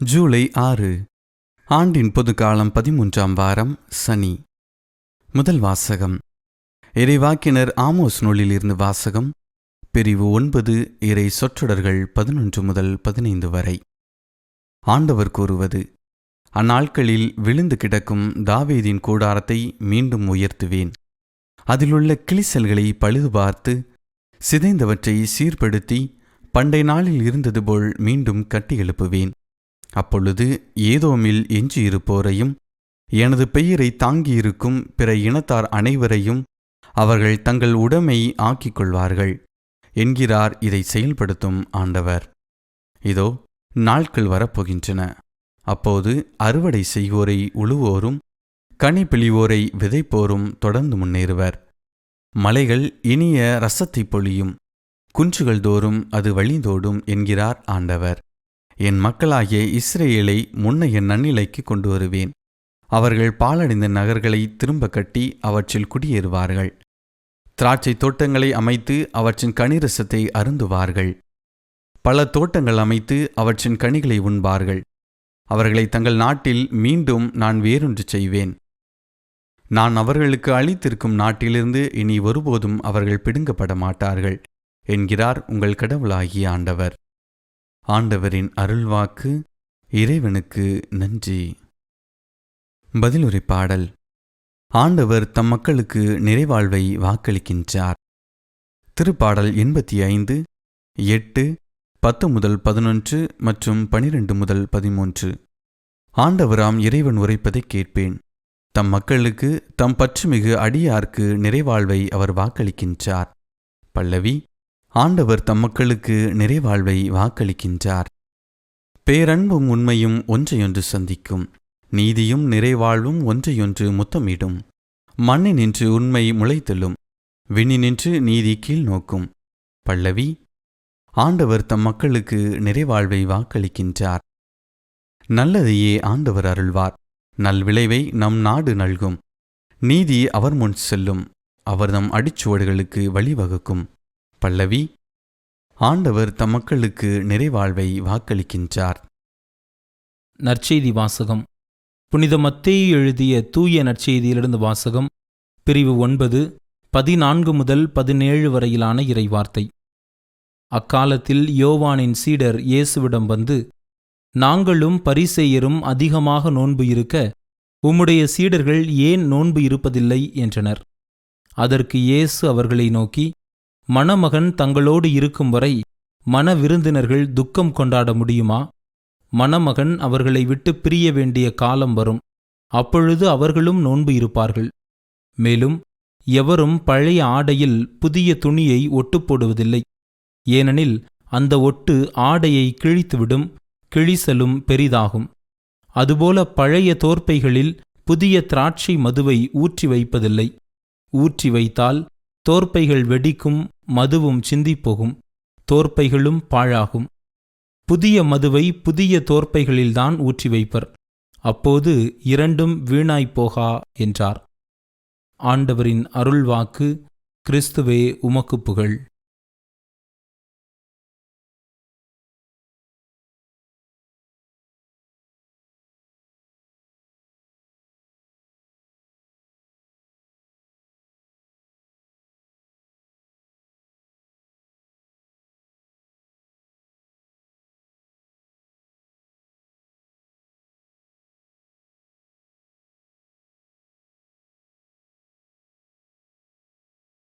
ஜூலை ஆறு ஆண்டின் பொதுக்காலம் பதிமூன்றாம் வாரம் சனி. முதல் வாசகம். இறைவாக்கினர் ஆமோஸ் நூலிலிருந்து வாசகம் பிரிவு ஒன்பது இறை சொற்றொடர்கள் பதினொன்று முதல் பதினைந்து வரை. ஆண்டவர் கூறுவது அந்நாட்களில் விழுந்து கிடக்கும் தாவேதின் கூடாரத்தை மீண்டும் உயர்த்துவேன். அதிலுள்ள கிளிசல்களை பழுது பார்த்து சிதைந்தவற்றை சீர்படுத்தி பண்டை நாளில் இருந்தது போல் மீண்டும் கட்டி எழுப்புவேன் அப்பொழுது ஏதோமில் எஞ்சியிருப்போரையும் எனது பெயரை தாங்கியிருக்கும் பிற இனத்தார் அனைவரையும் அவர்கள் தங்கள் உடைமை ஆக்கிக் கொள்வார்கள் என்கிறார் இதை செயல்படுத்தும் ஆண்டவர். இதோ நாட்கள் வரப்போகின்றன. அப்போது அறுவடை செய்வோரை உழுவோரும் கனி பிழிவோரை விதைப்போரும் தொடர்ந்து முன்னேறுவர். மலைகள் இனிய ரசத்தை பொழியும் குன்றுகள் தோறும் அது வழிந்தோடும் என்கிறார் ஆண்டவர். என் மக்களாகிய இஸ்ரேலை முன்னைய நன்னிலைக்கு கொண்டு வருவேன் அவர்கள் பாழடைந்த நகர்களை திரும்ப கட்டி அவற்றில் குடியேறுவார்கள். திராட்சை தோட்டங்களை அமைத்து அவற்றின் கனிரசத்தை அருந்துவார்கள். பல தோட்டங்கள் அமைத்து அவற்றின் கனிகளை உண்பார்கள். அவர்களை தங்கள் நாட்டில் மீண்டும் நான் வேறொன்று செய்வேன். நான் அவர்களுக்கு அளித்திருக்கும் நாட்டிலிருந்து இனி ஒருபோதும் அவர்கள் பிடுங்கப்பட மாட்டார்கள் என்கிறார் உங்கள் கடவுளாகிய ஆண்டவர். ஆண்டவரின் அருள்வாக்கு இறைவனுக்கு நன்றி. பதிலுரை பாடல். ஆண்டவர் தம் மக்களுக்கு நிறைவாழ்வை வாக்களிக்கின்றார். திருப்பாடல் எண்பத்தி ஐந்து எட்டு பத்து முதல் பதினொன்று மற்றும் பனிரெண்டு முதல் பதிமூன்று. ஆண்டவராம் இறைவன் உரைப்பதை கேட்பேன். தம் மக்களுக்கு தம் பற்றுமிகு அடியார்க்கு நிறைவாழ்வை அவர் வாக்களிக்கின்றார். பல்லவி ஆண்டவர் தம் மக்களுக்கு நிறைவாழ்வை வாக்களிக்கின்றார். பேரன்பும் உண்மையும் ஒன்றையொன்று சந்திக்கும். நீதியும் நிறைவாழ்வும் ஒன்றையொன்று முத்தமிடும். மண்ணினின்று உண்மை முளைத்தெழும் விண்ணினின்று நீதி கீழ் நோக்கும். பல்லவி ஆண்டவர் தம் மக்களுக்கு நிறைவாழ்வை வாக்களிக்கின்றார். நல்லதையே ஆண்டவர் அருள்வார். நல்விளைவை நம் நாடு நல்கும். நீதி அவர் முன் செல்லும். அவர் நம் அடிச்சுவடுகளுக்கு வழிவகுக்கும். பல்லவி ஆண்டவர் தம் மக்களுக்கு நிறைவாழ்வை வாக்களிக்கின்றார். நற்செய்தி வாசகம். புனித மத்தேயு எழுதிய தூய நற்செய்தியிலிருந்து வாசகம் பிரிவு ஒன்பது பதினான்கு முதல் பதினேழு வரையிலான இறைவார்த்தை. அக்காலத்தில் யோவானின் சீடர் இயேசுவிடம் வந்து நாங்களும் பரிசெயரும் அதிகமாக நோன்பு இருக்க உம்முடைய சீடர்கள் ஏன் நோன்பு இருப்பதில்லை? என்றனர். அதற்கு இயேசு அவர்களை நோக்கி மணமகன் தங்களோடு இருக்கும் வரை மன விருந்தினர்கள் துக்கம் கொண்டாட முடியுமா? மணமகன் அவர்களை விட்டு பிரிய வேண்டிய காலம் வரும். அப்பொழுது அவர்களும் நோன்பு இருப்பார்கள். மேலும் எவரும் பழைய ஆடையில் புதிய துணியை ஒட்டு போடுவதில்லை. ஏனெனில் அந்த ஒட்டு ஆடையை கிழித்துவிடும் கிழிசலும் பெரிதாகும். அதுபோல பழைய தோற்பைகளில் புதிய திராட்சை மதுவை ஊற்றி வைப்பதில்லை. ஊற்றி வைத்தால் தோற்பைகள் வெடிக்கும் மதுவும் சிந்திப்போகும் தோற்பைகளும் பாழாகும். புதிய மதுவை புதிய தோற்பைகளில்தான் ஊற்றி வைப்பர். அப்போது இரண்டும் வீணாய்ப் போகா என்றார். ஆண்டவரின் அருள்வாக்கு கிறிஸ்துவே உமக்கு புகழ்.